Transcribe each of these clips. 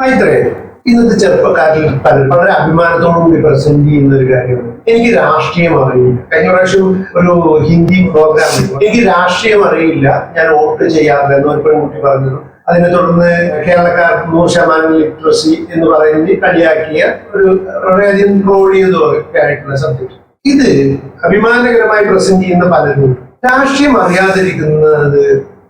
മൈത്രേ ഇന്നത്തെ ചെറുപ്പക്കാരിൽ പലരും വളരെ അഭിമാനത്തോടു കൂടി പ്രസന്റ് ചെയ്യുന്ന ഒരു കാര്യമാണ്. എനിക്ക് രാഷ്ട്രീയം അറിയില്ല. കഴിഞ്ഞ പ്രാവശ്യം ഒരു ഹിന്ദി പ്രോഗ്രാം എനിക്ക് രാഷ്ട്രീയം അറിയില്ല. ഞാൻ വോട്ട് ചെയ്യാറില്ല എന്ന് ഒരു പെൺകുട്ടി പറഞ്ഞു അതിനെ തുടർന്ന് കേരളക്കാർക്ക് നൂറ് ശതമാനം ലിറ്ററസി എന്ന് പറയുന്നത് കളിയാക്കിയ ഒരു വളരെയധികം ട്രോൾ ചെയ്തൊക്കെ ആയിട്ടുള്ള സബ്ജക്ട് ഇത് അഭിമാനകരമായി പ്രസന്റ് ചെയ്യുന്ന പലരും രാഷ്ട്രീയം അറിയാതിരിക്കുന്നത്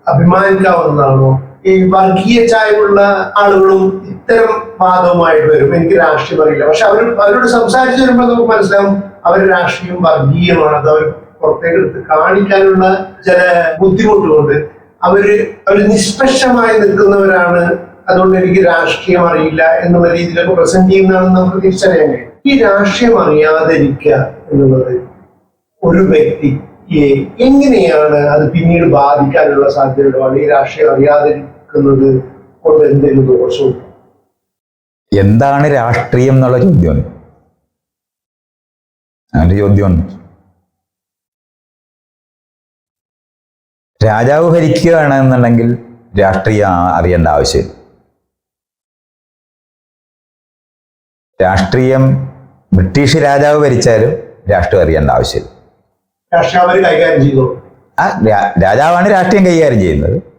അഭിമാനിക്കാവുന്നതാണോ? ഈ വർഗീയ ചായവുള്ള ആളുകളും ഇത്തരം വാദവുമായിട്ട് വരും. എനിക്ക് രാഷ്ട്രീയം അറിയില്ല. പക്ഷെ അവർ അവരോട് സംസാരിച്ചു വരുമ്പോൾ നമുക്ക് മനസ്സിലാവും അവർ രാഷ്ട്രീയം വർഗീയമാണ്. അത് അവർ പുറത്തേക്ക് എടുത്ത് കാണിക്കാനുള്ള ചില ബുദ്ധിമുട്ടുകൊണ്ട് അവർ അവർ നിഷ്പക്ഷമായി നിൽക്കുന്നവരാണ്. അതുകൊണ്ട് എനിക്ക് രാഷ്ട്രീയം അറിയില്ല എന്നുള്ള രീതിയിലൊക്കെ പ്രസന്റ് ചെയ്യുന്നതാണെന്ന് നമുക്ക് തിരിച്ചറിയാൻ കഴിയും. ഈ രാഷ്ട്രീയം അറിയാതിരിക്കുക എന്നുള്ളത് ഒരു വ്യക്തിയെ എങ്ങനെയാണ് അത് പിന്നീട് ബാധിക്കാനുള്ള സാധ്യതയുള്ള ഈ രാഷ്ട്രീയം അറിയാതിരിക്കുന്നത് കൊണ്ട് എന്തെങ്കിലും ദോഷവും? എന്താണ് രാഷ്ട്രീയം എന്നുള്ള ചോദ്യം? അങ്ങനെ ചോദ്യമാണ് രാജാവ് ഭരിക്കുകയാണ് എന്നുണ്ടെങ്കിൽ രാഷ്ട്രീയ അറിയേണ്ട ആവശ്യം രാഷ്ട്രീയം ബ്രിട്ടീഷ് രാജാവ് ഭരിച്ചാലും രാഷ്ട്രീയം അറിയേണ്ട ആവശ്യം രാഷ്ട്രീയം കൈകാര്യം ചെയ്തു? ആ രാജാവാണ് രാഷ്ട്രീയം കൈകാര്യം ചെയ്യുന്നത്.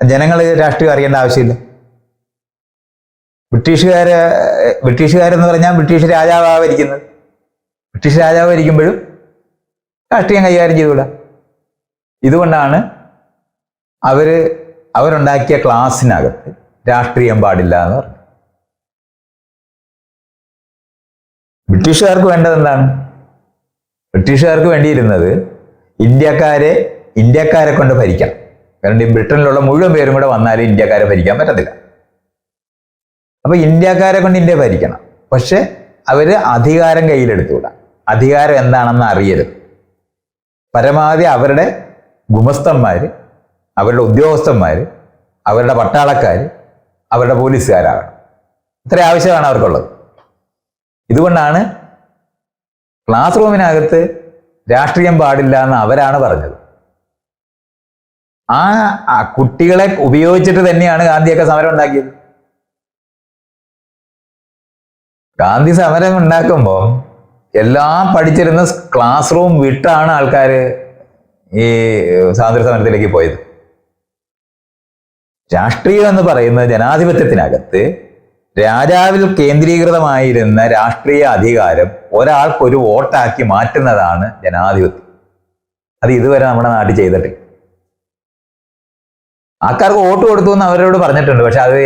ജനങ്ങൾ രാഷ്ട്രീയം അറിയേണ്ട ആവശ്യമില്ല. ബ്രിട്ടീഷുകാര് ബ്രിട്ടീഷുകാരെന്ന് പറഞ്ഞാൽ ബ്രിട്ടീഷ് രാജാവാണ് ഭരിക്കുന്നത് ബ്രിട്ടീഷ് രാജാവ് ഭരിക്കുമ്പോഴും രാഷ്ട്രീയം കൈകാര്യം ചെയ്തുകൂടാ. ഇതുകൊണ്ടാണ് അവർ അവരുണ്ടാക്കിയ ക്ലാസ്സിനകത്ത് രാഷ്ട്രീയം പാടില്ല എന്ന് പറഞ്ഞു ബ്രിട്ടീഷുകാർക്ക് വേണ്ടത് എന്താണ്? ബ്രിട്ടീഷുകാർക്ക് വേണ്ടിയിരുന്നത് ഇന്ത്യക്കാരെ ഇന്ത്യക്കാരെ കൊണ്ട് ഭരിക്കണം. കാരണം ഈ ബ്രിട്ടനിലുള്ള മുഴുവൻ പേരും കൂടെ വന്നാലും ഇന്ത്യക്കാരെ ഭരിക്കാൻ പറ്റത്തില്ല. അപ്പൊ ഇന്ത്യക്കാരെ കൊണ്ട് ഇന്ത്യ ഭരിക്കണം. പക്ഷെ അവർ അധികാരം കയ്യിലെടുത്തുകൂടാ. അധികാരം എന്താണെന്ന് അറിയരുത്. പരമാവധി അവരുടെ ഗുമസ്തന്മാര് അവരുടെ ഉദ്യോഗസ്ഥന്മാര് അവരുടെ പട്ടാളക്കാർ അവരുടെ പോലീസുകാരാകണം. ഇത്ര ആവശ്യമാണ് അവർക്കുള്ളത്. ഇതുകൊണ്ടാണ് ക്ലാസ് റൂമിനകത്ത് രാഷ്ട്രീയം പാടില്ല എന്ന് അവരാണ് പറഞ്ഞത്. ആ കുട്ടികളെ ഉപയോഗിച്ചിട്ട് തന്നെയാണ് ഗാന്ധിയൊക്കെ സമരം ഉണ്ടാക്കിയത്. ഗാന്ധി സമരം ഉണ്ടാക്കുമ്പോൾ എല്ലാം പഠിച്ചിരുന്ന ക്ലാസ് റൂം വിട്ടാണ് ആൾക്കാർ ഈ സ്വാതന്ത്ര്യ സമരത്തിലേക്ക് പോയത്. രാഷ്ട്രീയം എന്ന് പറയുന്നത് ജനാധിപത്യത്തിനകത്ത് രാജാവിൽ കേന്ദ്രീകൃതമായിരുന്ന രാഷ്ട്രീയ അധികാരം ഒരാൾക്കൊരു വോട്ടാക്കി മാറ്റുന്നതാണ് ജനാധിപത്യം. അത് ഇതുവരെ നമ്മുടെ നാട്ടിൽ ചെയ്തിട്ടില്ല. ആൾക്കാർക്ക് വോട്ട് കൊടുത്തു എന്ന് അവരോട് പറഞ്ഞിട്ടുണ്ട്. പക്ഷെ അത്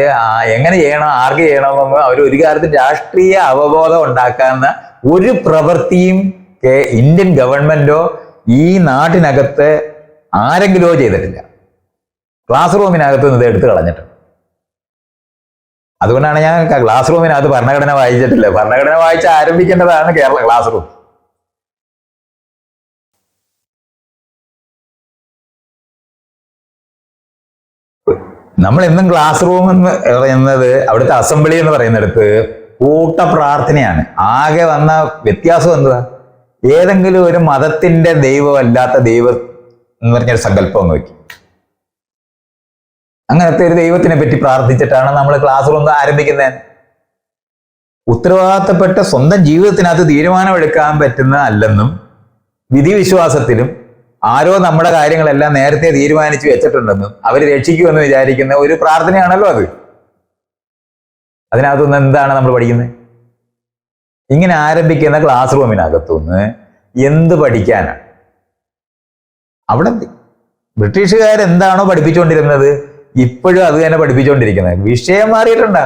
എങ്ങനെ ചെയ്യണം ആർക്ക് ചെയ്യണമെന്ന് അവർ ഒരു കാര്യത്തിൽ രാഷ്ട്രീയ അവബോധം ഉണ്ടാക്കാവുന്ന ഒരു പ്രവൃത്തിയും ഇന്ത്യൻ ഗവൺമെന്റോ ഈ നാട്ടിനകത്ത് ആരെങ്കിലോ ചെയ്തിട്ടില്ല. ക്ലാസ് റൂമിനകത്ത് നിന്ന് ഇത് എടുത്തു കളഞ്ഞിട്ടുണ്ട്. അതുകൊണ്ടാണ് ഞാൻ ക്ലാസ് റൂമിനകത്ത് ഭരണഘടന വായിച്ചിട്ടില്ല. ഭരണഘടന വായിച്ച് ആരംഭിക്കേണ്ടതാണ് കേരള ക്ലാസ് റൂം. നമ്മൾ എന്നും ക്ലാസ് റൂം എന്ന് പറയുന്നത് അവിടുത്തെ അസംബ്ലി എന്ന് പറയുന്നിടത്ത് കൂട്ട പ്രാർത്ഥനയാണ് ആകെ വന്ന വ്യത്യാസം എന്തുവാ? ഏതെങ്കിലും ഒരു മതത്തിന്റെ ദൈവമല്ലാത്ത ദൈവം എന്ന് പറഞ്ഞൊരു സങ്കല്പം നോക്കി അങ്ങനത്തെ ഒരു ദൈവത്തിനെ പറ്റി പ്രാർത്ഥിച്ചിട്ടാണ് നമ്മൾ ക്ലാസ് റൂം ആരംഭിക്കുന്നത് ഉത്തരവാദിത്തപ്പെട്ട സ്വന്തം ജീവിതത്തിനകത്ത് തീരുമാനമെടുക്കാൻ പറ്റുന്ന അല്ലെന്നും വിധിവിശ്വാസത്തിലും ആരോ നമ്മുടെ കാര്യങ്ങളെല്ലാം നേരത്തെ തീരുമാനിച്ചു വെച്ചിട്ടുണ്ടെന്നും അവർ രക്ഷിക്കുമെന്ന് വിചാരിക്കുന്ന ഒരു പ്രാർത്ഥനയാണല്ലോ അത്. അതിനകത്തുനിന്ന് എന്താണ് നമ്മൾ പഠിക്കുന്നത് ഇങ്ങനെ ആരംഭിക്കുന്ന ക്ലാസ് റൂമിനകത്തുനിന്ന് എന്ത് പഠിക്കാനാണ് അവിടെ ബ്രിട്ടീഷുകാരെന്താണോ പഠിപ്പിച്ചുകൊണ്ടിരുന്നത് ഇപ്പോഴും അത് തന്നെ പഠിപ്പിച്ചുകൊണ്ടിരിക്കുന്നത് വിഷയം മാറിയിട്ടുണ്ട?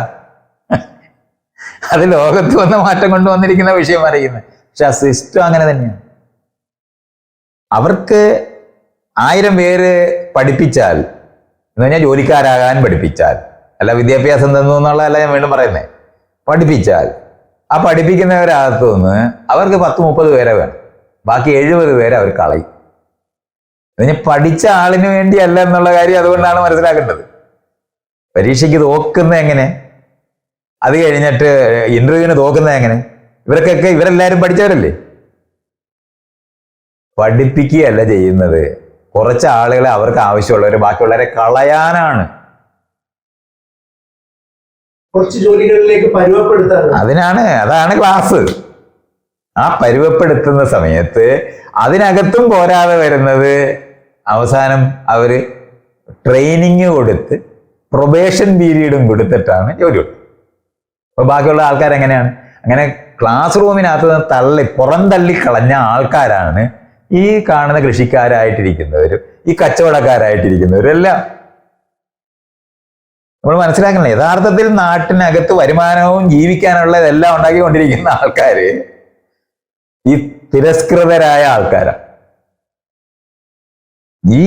അത് ലോകത്ത് വന്ന മാറ്റം കൊണ്ടുവന്നിരിക്കുന്ന വിഷയം മാറിയിരിക്കുന്നത് പക്ഷെ ആ സിസ്റ്റം അങ്ങനെ തന്നെയാണ് അവർക്ക് ആയിരം പേര് പഠിപ്പിച്ചാൽ എന്ന് പറഞ്ഞാൽ ജോലിക്കാരാകാൻ പഠിപ്പിച്ചാൽ അല്ല വിദ്യാഭ്യാസം തന്നു എന്നുള്ളതല്ല ഞാൻ വീണ്ടും പറയുന്നത് പഠിപ്പിച്ചാൽ. ആ പഠിപ്പിക്കുന്നവരകത്തു നിന്ന് അവർക്ക് പത്ത് മുപ്പത് പേരെ വേണം. ബാക്കി എഴുപത് പേരെ അവർ കളയും. അതിന് പഠിച്ച ആളിന് വേണ്ടിയല്ല എന്നുള്ള കാര്യം അതുകൊണ്ടാണ് മനസ്സിലാക്കേണ്ടത്. പരീക്ഷയ്ക്ക് തോക്കുന്നത് എങ്ങനെ? അത് കഴിഞ്ഞിട്ട് ഇന്റർവ്യൂവിന് തോക്കുന്നത് എങ്ങനെ? ഇവർക്കൊക്കെ ഇവരെല്ലാവരും പഠിച്ചവരല്ലേ? പഠിപ്പിക്കുകയല്ല ചെയ്യുന്നത്. കുറച്ച് ആളുകളെ അവർക്ക് ആവശ്യമുള്ളവർ ബാക്കിയുള്ളവരെ കളയാനാണ്. കുറച്ച് ജോലികളിലേക്ക് പരുവപ്പെടുത്താൻ അതിനാണ് അതാണ് ക്ലാസ് ആ പരുവപ്പെടുത്തുന്ന സമയത്ത് അതിനകത്തും പോരാതെ വരുന്നത് അവസാനം അവർ ട്രെയിനിങ് കൊടുത്ത് പ്രൊബേഷൻ പീരീഡും കൊടുത്തിട്ടാണ് ജോലി കൊടുത്തത്. അപ്പൊ ബാക്കിയുള്ള ആൾക്കാരെങ്ങനെയാണ്? അങ്ങനെ ക്ലാസ് റൂമിനകത്ത് തള്ളി പുറം തള്ളി കളഞ്ഞ ആൾക്കാരാണ് ഈ കാണുന്ന കൃഷിക്കാരായിട്ടിരിക്കുന്നവരും ഈ കച്ചവടക്കാരായിട്ടിരിക്കുന്നവരും എല്ലാം നമ്മൾ മനസ്സിലാക്കണം യഥാർത്ഥത്തിൽ നാട്ടിനകത്ത് വരുമാനവും ജീവിക്കാനുള്ള ഇതെല്ലാം ഉണ്ടാക്കിക്കൊണ്ടിരിക്കുന്ന ആൾക്കാര് ഈ തിരസ്കൃതരായ ആൾക്കാരാണ് ഈ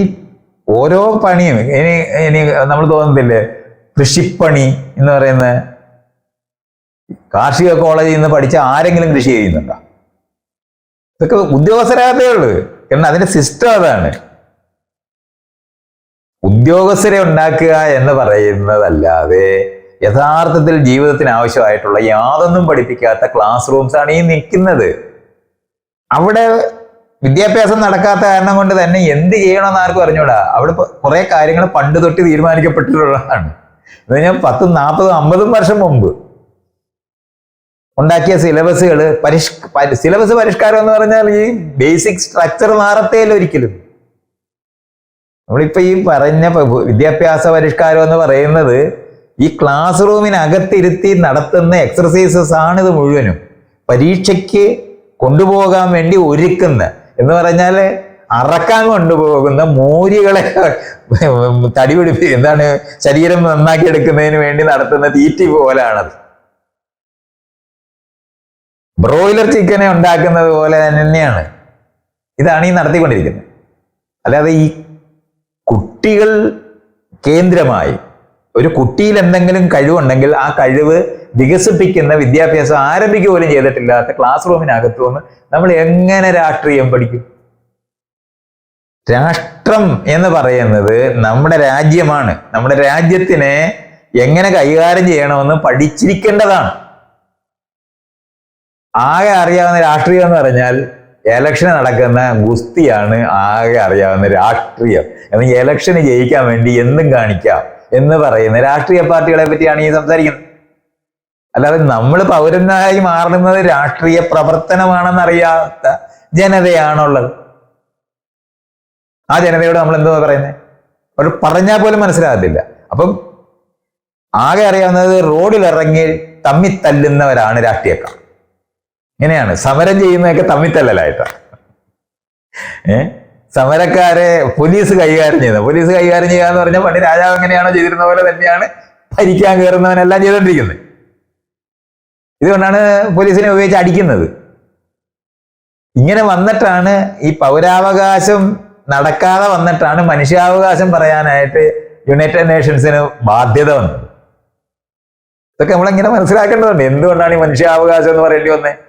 ഓരോ പണിയും ഇനി ഇനി നമ്മൾ തോന്നുന്നില്ലേ കൃഷിപ്പണി എന്ന് പറയുന്ന കാർഷിക കോളേജിൽ നിന്ന് പഠിച്ച ആരെങ്കിലും കൃഷി ചെയ്യുന്നുണ്ടോ? ഇതൊക്കെ ഉദ്യോഗസ്ഥരാകത്തേ ഉള്ളൂ. കാരണം അതിന്റെ സിസ്റ്റം അതാണ്. ഉദ്യോഗസ്ഥരെ ഉണ്ടാക്കുക എന്ന് പറയുന്നതല്ലാതെ യഥാർത്ഥത്തിൽ ജീവിതത്തിന് ആവശ്യമായിട്ടുള്ള യാതൊന്നും പഠിപ്പിക്കാത്ത ക്ലാസ് റൂംസ് ആണ് ഈ നിൽക്കുന്നത്. അവിടെ വിദ്യാഭ്യാസം നടക്കാത്ത കാരണം കൊണ്ട് തന്നെ എന്ത് ചെയ്യണമെന്ന് ആർക്കും അറിഞ്ഞൂടാ. അവിടെ കുറെ കാര്യങ്ങൾ പണ്ട് തൊട്ട് തീരുമാനിക്കപ്പെട്ടിട്ടുള്ളതാണ്. എന്ന് കഴിഞ്ഞാൽ പത്തും നാൽപ്പതും അമ്പതും വർഷം മുമ്പ് ഉണ്ടാക്കിയ സിലബസുകൾ പരിഷ് സിലബസ് പരിഷ്കാരം എന്ന് പറഞ്ഞാൽ ഈ ബേസിക് സ്ട്രക്ചർ മാറത്തേല ഒരിക്കലും. നമ്മളിപ്പോ ഈ പറഞ്ഞ വിദ്യാഭ്യാസ പരിഷ്കാരം എന്ന് പറയുന്നത് ഈ ക്ലാസ് റൂമിനകത്തിരുത്തി നടത്തുന്ന എക്സർസൈസസ് ആണ് ഇത് മുഴുവനും. പരീക്ഷയ്ക്ക് കൊണ്ടുപോകാൻ വേണ്ടി ഒരുക്കുന്ന എന്ന് പറഞ്ഞാൽ അറക്കാൻ കൊണ്ടുപോകുന്ന മൂരികളെ തടി പിടിപ്പി എന്താണ് ശരീരം നന്നാക്കി എടുക്കുന്നതിന് വേണ്ടി നടത്തുന്ന തീറ്റി പോലാണത്. ബ്രോയിലർ ചിക്കനെ ഉണ്ടാക്കുന്നത് പോലെ തന്നെയാണ്. ഇതാണ് ഈ നടത്തിക്കൊണ്ടിരിക്കുന്നത്. അല്ലാതെ ഈ കുട്ടികൾ കേന്ദ്രമായി ഒരു കുട്ടിയിൽ എന്തെങ്കിലും കഴിവുണ്ടെങ്കിൽ ആ കഴിവ് വികസിപ്പിക്കുന്ന വിദ്യാഭ്യാസം ആരംഭിക്കുക പോലും ചെയ്തിട്ടില്ലാത്ത ക്ലാസ് റൂമിനകത്തു നിന്ന് നമ്മൾ എങ്ങനെ രാഷ്ട്രീയം പഠിക്കും? രാഷ്ട്രം എന്ന് പറയുന്നത് നമ്മുടെ രാജ്യമാണ്. നമ്മുടെ രാജ്യത്തിനെ എങ്ങനെ കൈകാര്യം ചെയ്യണമെന്ന് പഠിച്ചിരിക്കേണ്ടതാണ്. ആകെ അറിയാവുന്ന രാഷ്ട്രീയം എന്ന് പറഞ്ഞാൽ എലക്ഷൻ നടക്കുന്ന ഗുസ്തിയാണ് ആകെ അറിയാവുന്ന രാഷ്ട്രീയം. എന്ന് എലക്ഷന് ജയിക്കാൻ വേണ്ടി എന്തും കാണിക്കാം എന്ന് പറയുന്ന രാഷ്ട്രീയ പാർട്ടികളെ പറ്റിയാണ് ഈ സംസാരിക്കുന്നത്. അല്ലാതെ നമ്മൾ പൗരന്മാരായി മാറുന്നത് രാഷ്ട്രീയ പ്രവർത്തനമാണെന്നറിയാത്ത ജനതയാണുള്ളത്. ആ ജനതയോട് നമ്മൾ എന്തോ പറയുന്നത് അവർ പറഞ്ഞാൽ പോലും മനസ്സിലാകത്തില്ല. അപ്പം ആകെ അറിയാവുന്നത് റോഡിലിറങ്ങി തമ്മിത്തല്ലുന്നവരാണ് രാഷ്ട്രീയക്കാർ. ഇങ്ങനെയാണ്. സമരം ചെയ്യുന്നതൊക്കെ തമ്മിത്തല്ലലായിട്ടാണ് ഏ? സമരക്കാരെ പോലീസ് കൈകാര്യം ചെയ്യുന്നത്. പോലീസ് കൈകാര്യം ചെയ്യുക എന്ന് പറഞ്ഞാൽ പണ്ട് രാജാവ് എങ്ങനെയാണോ ചെയ്തിരുന്ന പോലെ തന്നെയാണ് ഭരിക്കാൻ കയറുന്നവനെല്ലാം ചെയ്തോണ്ടിരിക്കുന്നത്. ഇതുകൊണ്ടാണ് പോലീസിനെ ഉപയോഗിച്ച് അടിക്കുന്നത്. ഇങ്ങനെ വന്നിട്ടാണ് ഈ പൗരാവകാശം നടക്കാതെ വന്നിട്ടാണ് മനുഷ്യാവകാശം പറയാനായിട്ട് യുണൈറ്റഡ് നേഷൻസിന് ബാധ്യത വന്നത്. ഇതൊക്കെ നമ്മളിങ്ങനെ മനസ്സിലാക്കേണ്ടതുണ്ട്. എന്തുകൊണ്ടാണ് ഈ മനുഷ്യാവകാശം എന്ന് പറയേണ്ടി വന്നത്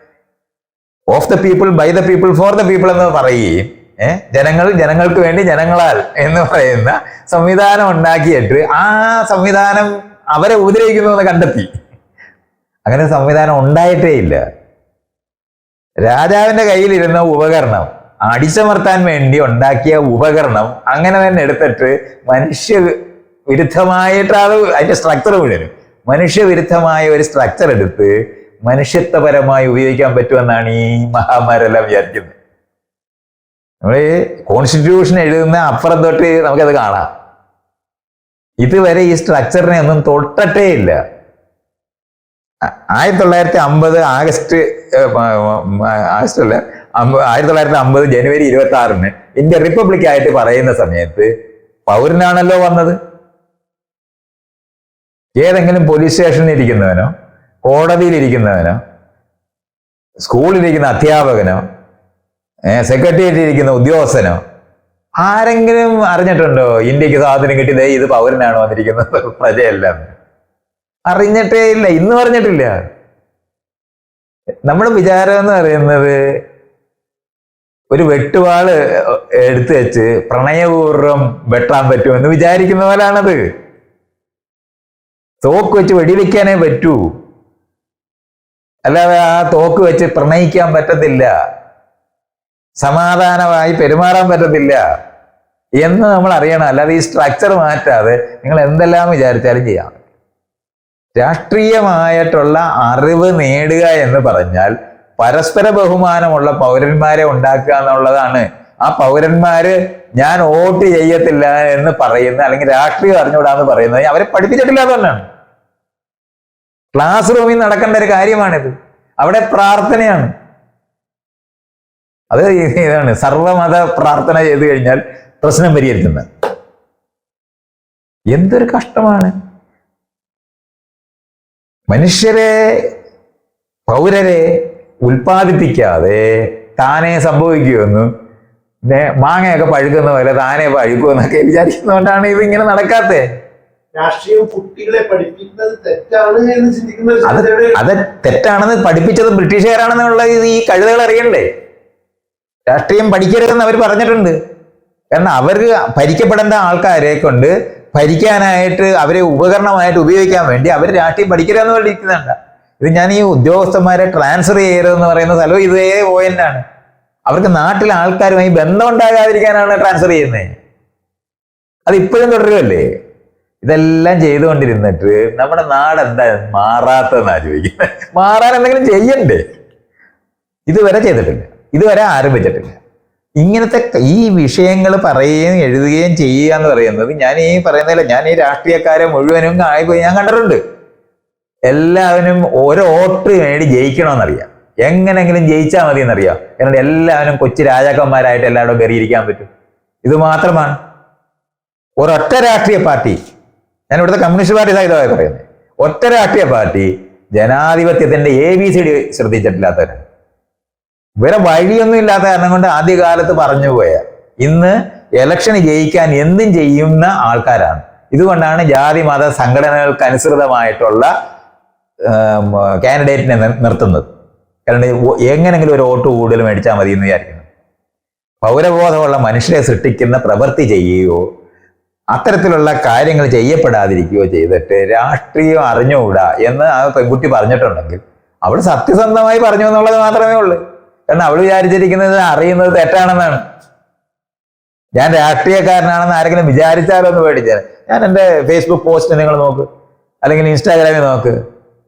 of the people by the people for the people എന്ന് പറയുകയും ഏഹ് ജനങ്ങൾ ജനങ്ങൾക്ക് വേണ്ടി ജനങ്ങളാൽ എന്ന് പറയുന്ന സംവിധാനം ഉണ്ടാക്കിയിട്ട് ആ സംവിധാനം അവരെ ഉപദ്രവിക്കുന്നു എന്ന് കണ്ടെത്തി. അങ്ങനെ സംവിധാനം ഉണ്ടായിട്ടേ ഇല്ല. രാജാവിന്റെ കയ്യിലിരുന്ന ഉപകരണം അടിച്ചമർത്താൻ വേണ്ടി ഉണ്ടാക്കിയ ഉപകരണം അങ്ങനെ തന്നെ എടുത്തിട്ട് മനുഷ്യ വിരുദ്ധമായിട്ടാണ് അതിന്റെ സ്ട്രക്ചർ മുഴുവനും മനുഷ്യവിരുദ്ധമായ ഒരു സ്ട്രക്ചർ എടുത്ത് മനുഷ്യത്വപരമായി ഉപയോഗിക്കാൻ പറ്റുമെന്നാണ് ഈ മഹാമാരെല്ലാം വിചാരിക്കുന്നത്. നമ്മൾ കോൺസ്റ്റിറ്റ്യൂഷൻ എഴുതുന്ന അപ്പുറം തൊട്ട് നമുക്കത് കാണാം. ഇതുവരെ ഈ സ്ട്രക്ചറിനെ ഒന്നും തൊട്ടട്ടേ ഇല്ല. ആയിരത്തി തൊള്ളായിരത്തി അമ്പത് ആഗസ്റ്റ് ആഗസ്റ്റ് അല്ല ആയിരത്തി തൊള്ളായിരത്തി അമ്പത് ജനുവരി ഇരുപത്തി ആറിന് ഇന്ത്യ റിപ്പബ്ലിക് ആയിട്ട് പറയുന്ന സമയത്ത് പൗരനാണല്ലോ വന്നത്. ഏതെങ്കിലും പോലീസ് സ്റ്റേഷനിൽ ഇരിക്കുന്നവനോ കോടതിയിൽ ഇരിക്കുന്നവനോ സ്കൂളിലിരിക്കുന്ന അധ്യാപകനോ സെക്രട്ടേറിയറ്റിൽ ഇരിക്കുന്ന ഉദ്യോഗസ്ഥനോ ആരെങ്കിലും അറിഞ്ഞിട്ടുണ്ടോ ഇന്ത്യയ്ക്ക് സ്വാതന്ത്ര്യം കിട്ടിയത് ഇത് പൗരനാണ് വന്നിരിക്കുന്നത് പ്രജയല്ല? അറിഞ്ഞിട്ടേ ഇല്ല ഇന്ന് പറഞ്ഞിട്ടില്ല. നമ്മുടെ വിചാരം എന്ന് പറയുന്നത് ഒരു വെട്ടുവാൾ എടുത്തു വെച്ച് പ്രണയപൂർവം വെട്ടാൻ പറ്റുമെന്ന് വിചാരിക്കുന്ന പോലാണത്. തോക്ക് വെച്ച് വെടിവെക്കാനേ പറ്റൂ. അല്ലാതെ ആ തോക്ക് വെച്ച് പ്രണയിക്കാൻ പറ്റത്തില്ല. സമാധാനമായി പെരുമാറാൻ പറ്റത്തില്ല. എന്ന് നമ്മൾ അറിയണം. അല്ലാതെ ഈ സ്ട്രക്ചർ മാറ്റാതെ നിങ്ങൾ എന്തെല്ലാം വിചാരിച്ചാലും ചെയ്യാം. രാഷ്ട്രീയമായിട്ടുള്ള അറിവ് നേടുക എന്ന് പറഞ്ഞാൽ പരസ്പര ബഹുമാനമുള്ള പൗരന്മാരെ ഉണ്ടാക്കുക എന്നുള്ളതാണ്. ആ പൗരന്മാര് ഞാൻ വോട്ട് ചെയ്യത്തില്ല എന്ന് പറയുന്ന അല്ലെങ്കിൽ രാഷ്ട്രീയം അറിഞ്ഞുകൂടാന്ന് പറയുന്നത് അവരെ പഠിപ്പിച്ചിട്ടില്ല അതുകൊണ്ടാണ് ക്ലാസ് റൂമിൽ നടക്കേണ്ട ഒരു കാര്യമാണിത്. അവിടെ പ്രാർത്ഥനയാണ്. അത് ഇതാണ് സർവമത പ്രാർത്ഥന ചെയ്തു കഴിഞ്ഞാൽ പ്രശ്നം പരിഹരിക്കുന്നത്. എന്തൊരു കഷ്ടമാണ്. മനുഷ്യരെ പൗരരെ ഉൽപ്പാദിപ്പിക്കാതെ താനെ സംഭവിക്കുമെന്ന് മാങ്ങയൊക്കെ പഴുക്കുന്ന പോലെ താനെ പഴുക്കുമെന്നൊക്കെ വിചാരിക്കുന്നതുകൊണ്ടാണ് ഇത് ഇങ്ങനെ നടക്കാത്തത് രാഷ്ട്രീയം കുട്ടികളെ പഠിപ്പിക്കുന്നത് തെറ്റാണ് എന്ന് ചിന്തിക്കുന്ന ഒരു അത് തെറ്റാണെന്ന് പഠിപ്പിച്ചത് ബ്രിട്ടീഷുകാരാണെന്നുള്ള ഈ കഴുതകൾ അറിയണ്ടേ? രാഷ്ട്രീയം പഠിക്കരുതെന്ന് അവർ പറഞ്ഞിട്ടുണ്ട്. കാരണം അവർക്ക് ഭരിക്കപ്പെടേണ്ട ആൾക്കാരെ കൊണ്ട് ഭരിക്കാനായിട്ട് അവരെ ഉപകരണമായിട്ട് ഉപയോഗിക്കാൻ വേണ്ടി അവർ രാഷ്ട്രീയം പഠിക്കരുതെന്ന് പഠിക്കുന്നുണ്ട് ഇത് ഞാൻ ഈ ഉദ്യോഗസ്ഥന്മാരെ ട്രാൻസ്ഫർ ചെയ്യരുതെന്ന് പറയുന്ന സ്ഥലവും ഇതേ പോയിന്റ് ആണ് അവർക്ക് നാട്ടിലെ ആൾക്കാരുമായി ബന്ധം ഉണ്ടാകാതിരിക്കാനാണ് ട്രാൻസ്ഫർ ചെയ്യുന്നത് അത് ഇപ്പോഴും തുടരുമല്ലേ ഇതെല്ലാം ചെയ്തുകൊണ്ടിരുന്നിട്ട് നമ്മുടെ നാട് എന്താ മാറാത്തതെന്ന് ആലോചിക്കുന്നത് മാറാൻ എന്തെങ്കിലും ചെയ്യണ്ടേ? ഇതുവരെ ചെയ്തിട്ടില്ല. ഇതുവരെ ആരംഭിച്ചിട്ടില്ല. ഇങ്ങനത്തെ ഈ വിഷയങ്ങൾ പറയുകയും എഴുതുകയും ചെയ്യുക എന്ന് പറയുന്നത് ഞാൻ ഈ പറയുന്നില്ല ഞാൻ ഈ രാഷ്ട്രീയക്കാരെ മുഴുവനും ആയിപ്പോയി ഞാൻ കണ്ടിട്ടുണ്ട്. എല്ലാവരും ഓരോ വോട്ട് വേണ്ടി ജയിക്കണമെന്നറിയാം എങ്ങനെങ്കിലും ജയിച്ചാൽ മതി എന്നറിയാം എന്നിട്ട് എല്ലാവരും കൊച്ചു രാജാക്കന്മാരായിട്ട് എല്ലാവരും കയറിയിരിക്കാൻ പറ്റും. ഇത് മാത്രമാണ്. ഒരൊറ്റ രാഷ്ട്രീയ പാർട്ടി ഞാൻ ഇവിടുത്തെ കമ്മ്യൂണിസ്റ്റ് പാർട്ടി സഹിതമായി പറയുന്നത് ഒറ്റ രാഷ്ട്രീയ പാർട്ടി ജനാധിപത്യത്തിന്റെ എ ബി സി ഡി ശ്രദ്ധിച്ചിട്ടില്ലാത്തവരാണ് വേറെ വഴിയൊന്നും ഇല്ലാത്ത കാരണം കൊണ്ട് ആദ്യകാലത്ത് പറഞ്ഞു പോയ ഇന്ന് ഇലക്ഷന് ജയിക്കാൻ എന്തും ചെയ്യുന്ന ആൾക്കാരാണ്. ഇതുകൊണ്ടാണ് ജാതി മത സംഘടനകൾക്ക് അനുസൃതമായിട്ടുള്ള കാൻഡിഡേറ്റിനെ നിർത്തുന്നത്. കാരണം എങ്ങനെങ്കിലും ഒരു വോട്ട് കൂടുതൽ മേടിച്ചാൽ മതി എന്ന് വിചാരിക്കുന്നു. പൗരബോധമുള്ള മനുഷ്യരെ സൃഷ്ടിക്കുന്ന പ്രവൃത്തി ചെയ്യുകയോ അത്തരത്തിലുള്ള കാര്യങ്ങൾ ചെയ്യപ്പെടാതിരിക്കുകയോ ചെയ്തിട്ട് രാഷ്ട്രീയം അറിഞ്ഞുകൂടാ എന്ന് ആ പെൺകുട്ടി പറഞ്ഞിട്ടുണ്ടെങ്കിൽ അവൾ സത്യസന്ധമായി പറഞ്ഞു എന്നുള്ളത് മാത്രമേ ഉള്ളൂ. കാരണം അവൾ വിചാരിച്ചിരിക്കുന്നത് അറിയുന്നത് തെറ്റാണെന്നാണ്. ഞാൻ രാഷ്ട്രീയക്കാരനാണെന്ന് ആരെങ്കിലും വിചാരിച്ചാലോ എന്ന് പേടിച്ചാൽ. ഞാൻ എന്റെ ഫേസ്ബുക്ക് പോസ്റ്റ് നിങ്ങൾ നോക്ക്. അല്ലെങ്കിൽ ഇൻസ്റ്റാഗ്രാമിൽ നോക്ക്.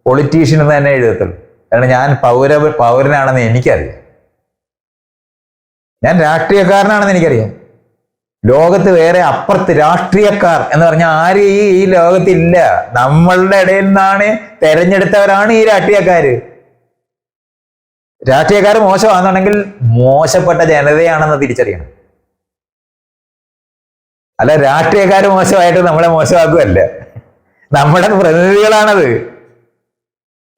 പൊളിറ്റീഷ്യൻ എന്ന് തന്നെ എഴുതത്തുള്ളൂ. കാരണം ഞാൻ പൗര പൗരനാണെന്ന് എനിക്കറിയാം. ഞാൻ രാഷ്ട്രീയക്കാരനാണെന്ന് എനിക്കറിയാം. ലോകത്ത് വേറെ അപ്പുറത്ത് രാഷ്ട്രീയക്കാർ എന്ന് പറഞ്ഞാൽ ആരും ഈ ലോകത്തില്ല. നമ്മളുടെ ഇടയിൽ നിന്നാണ് തെരഞ്ഞെടുത്തവരാണ് ഈ രാഷ്ട്രീയക്കാര് രാഷ്ട്രീയക്കാർ മോശമാണെന്നുണ്ടെങ്കിൽ മോശപ്പെട്ട ജനതയാണെന്ന് തിരിച്ചറിയണം. അല്ല രാഷ്ട്രീയക്കാർ മോശമായിട്ട് നമ്മളെ മോശമാക്കുകയല്ല നമ്മുടെ പ്രതിനിധികളാണത്.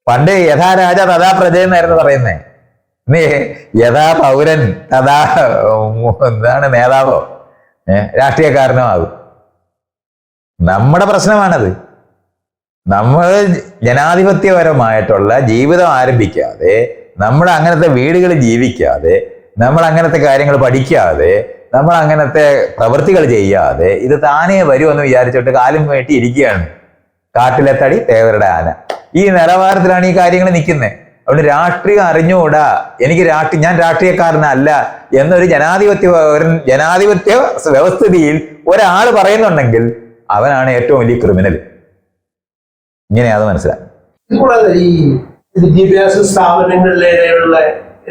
പണ്ട് യഥാ രാജ തഥാ പ്രജ എന്നായിരുന്നു പറയുന്നേ. നീ യഥാ പൗരൻ തഥാ എന്താണ് നേതാവോ? രാഷ്ട്രീയക്കാരനോ ആകും നമ്മുടെ പ്രശ്നമാണത്. നമ്മൾ ജനാധിപത്യപരമായിട്ടുള്ള ജീവിതം ആരംഭിക്കാതെ നമ്മൾ അങ്ങനത്തെ വീടുകളിൽ ജീവിക്കാതെ നമ്മൾ അങ്ങനത്തെ കാര്യങ്ങൾ പഠിക്കാതെ നമ്മൾ അങ്ങനത്തെ പ്രവൃത്തികൾ ചെയ്യാതെ ഇത് താനേ വരുമെന്ന് വിചാരിച്ചിട്ട് കാലും വേട്ടി ഇരിക്കുകയാണ്. കാട്ടിലെ തടി തേവരുടെ ആന. ഈ നിലവാരത്തിലാണ് ഈ കാര്യങ്ങൾ നിൽക്കുന്നത്. അതുകൊണ്ട് രാഷ്ട്രീയം അറിഞ്ഞുകൂടാ. എനിക്ക് രാഷ്ട്രീയ ഞാൻ രാഷ്ട്രീയക്കാരനല്ല എന്നൊരു ജനാധിപത്യ ജനാധിപത്യ വ്യവസ്ഥിതിയിൽ ഒരാൾ പറയുന്നുണ്ടെങ്കിൽ അവനാണ് ഏറ്റവും വലിയ ക്രിമിനൽ മനസ്സിലാക്കി കൂടാതെ ഈ വിദ്യാഭ്യാസ സ്ഥാപനങ്ങളിലുള്ള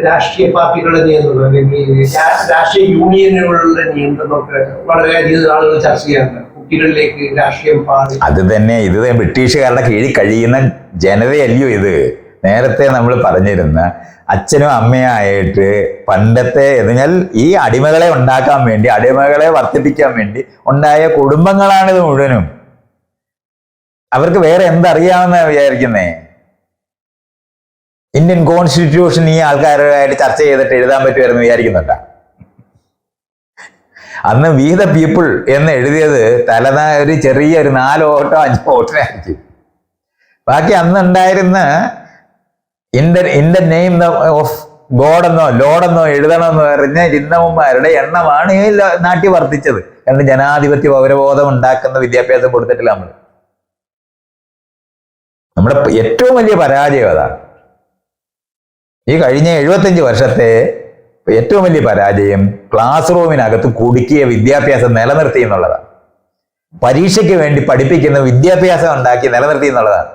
രാഷ്ട്രീയ പാർട്ടികളുടെ നിയന്ത്രണം അല്ലെങ്കിൽ രാഷ്ട്രീയ യൂണിയനുകളുടെ നിയന്ത്രണമൊക്കെ വളരെയധികം ആളുകൾ ചർച്ച ചെയ്യാറുണ്ട്. കുട്ടികളിലേക്ക് രാഷ്ട്രീയം പാടി. അത് തന്നെ ഇത് ബ്രിട്ടീഷുകാരുടെ കീഴിൽ കഴിയുന്ന ജനതയല്ലയോ ഇത്. നേരത്തെ നമ്മൾ പറഞ്ഞിരുന്ന അച്ഛനും അമ്മയായിട്ട് പണ്ടത്തെ എന്നാൽ ഈ അടിമകളെ ഉണ്ടാക്കാൻ വേണ്ടി അടിമകളെ വർദ്ധിപ്പിക്കാൻ വേണ്ടി ഉണ്ടായ കുടുംബങ്ങളാണിത് മുഴുവനും. അവർക്ക് വേറെ എന്തറിയാമെന്ന് വിചാരിക്കുന്നേ? ഇന്ത്യൻ കോൺസ്റ്റിറ്റ്യൂഷൻ ഈ ആൾക്കാരുമായിട്ട് ചർച്ച ചെയ്തിട്ട് എഴുതാൻ പറ്റുമായിരുന്നു വിചാരിക്കുന്നുണ്ട? അന്ന് വി ദ പീപ്പിൾ എന്ന് എഴുതിയത് തലത ഒരു ചെറിയ ഒരു നാല് ഓട്ടോ ആയിരിക്കും. ബാക്കി അന്ന് ഉണ്ടായിരുന്ന in the in the name of ഗോഡെന്നോ ലോഡെന്നോ എഴുതണമെന്ന് പറഞ്ഞ ചിന്നമ്മമാരുടെ എണ്ണമാണ് ഈ നാട്ടിൽ വർദ്ധിച്ചത് കാരണം ജനാധിപത്യ പൗരബോധം ഉണ്ടാക്കുന്ന വിദ്യാഭ്യാസം കൊടുത്തിട്ടില്ല നമ്മൾ. നമ്മുടെ ഏറ്റവും വലിയ പരാജയം അതാണ്. ഈ കഴിഞ്ഞ എഴുപത്തഞ്ച് വർഷത്തെ ഏറ്റവും വലിയ പരാജയം ക്ലാസ് റൂമിനകത്ത് കുടുക്കിയ വിദ്യാഭ്യാസം നിലനിർത്തി എന്നുള്ളതാണ്. പരീക്ഷയ്ക്ക് വേണ്ടി പഠിപ്പിക്കുന്ന വിദ്യാഭ്യാസം ഉണ്ടാക്കി നിലനിർത്തി എന്നുള്ളതാണ്.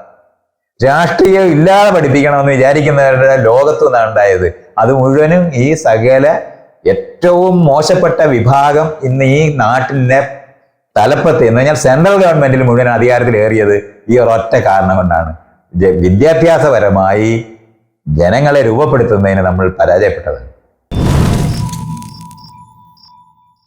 രാഷ്ട്രീയം ഇല്ലാതെ പഠിപ്പിക്കണമെന്ന് വിചാരിക്കുന്നവരുടെ ലോകത്തു നിന്നാണ് ഉണ്ടായത്. അത് മുഴുവനും ഈ സകല ഏറ്റവും മോശപ്പെട്ട വിഭാഗം ഇന്ന് ഈ നാട്ടിലെ തലപ്പത്ത് എന്ന് പറഞ്ഞാൽ സെൻട്രൽ ഗവൺമെന്റിൽ മുഴുവൻ അധികാരത്തിലേറിയത് ഈ ഒരൊറ്റ കാരണം കൊണ്ടാണ്. വിദ്യാഭ്യാസപരമായി ജനങ്ങളെ രൂപപ്പെടുത്തുന്നതിന് നമ്മൾ പരാജയപ്പെട്ടത്